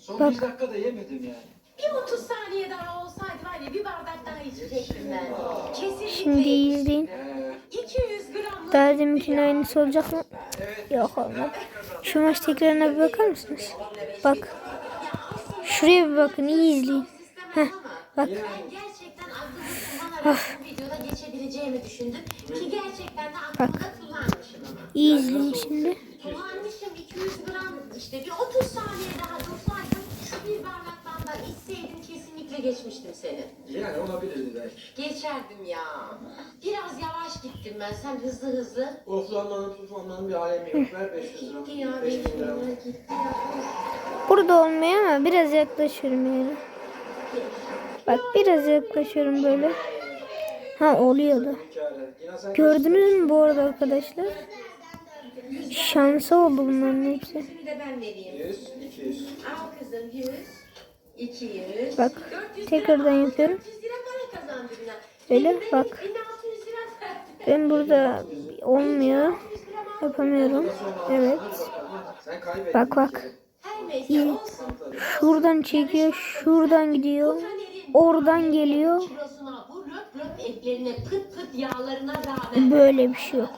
Son Bak. bir dakika da yemedim yani. Bir 30 saniye daha olsaydı var ya bir bardak daha içecektim ben. Kesinlikle. Şimdi izleyin. Ee, 200 gramlık. Deminkinin aynısı olacak mı? evet. Yok olmadı. Şu maç tekrarına bir bakar mısınız? Bak. Şuraya bir bakın iyi izleyin. Heh, bak. Ben gerçekten aklımı kullanarak bu videoda geçebileceğimi düşündüm. Ki gerçekten de aklımda kullanmışım ama. İyi izleyin şimdi. Kullanmışım 200 gram işte bir 30 saniye daha dursaydım şu bir bardaktan da içseydim kesinlikle geçmiştim seni. Yani olabilirdi belki. Geçerdim ya. Biraz yavaş gittim ben. Sen hızlı hızlı. Oflanmanın puflanmanın bir alemi yok. Ver 500 lira. Gitti ya. 5000 lira. Gitti ya. Burada olmuyor ama biraz yaklaşıyorum yani. Bak biraz yaklaşıyorum böyle. Ha oluyordu. Gördünüz mü bu arada arkadaşlar? Şansı oldu bunların hepsi. Şimdi de ben vereyim. 100, 200. Al kızım 100, 200. Bak, 400 tekrardan yapıyorum. 400 lira para kazandı Bülent. Öyle, bak. 1600 lira verdi. Ben burada olmuyor. Yapamıyorum. Evet. Bak bak. İyi. Şuradan çekiyor. Şuradan gidiyor. Oradan geliyor. Böyle bir şey yok.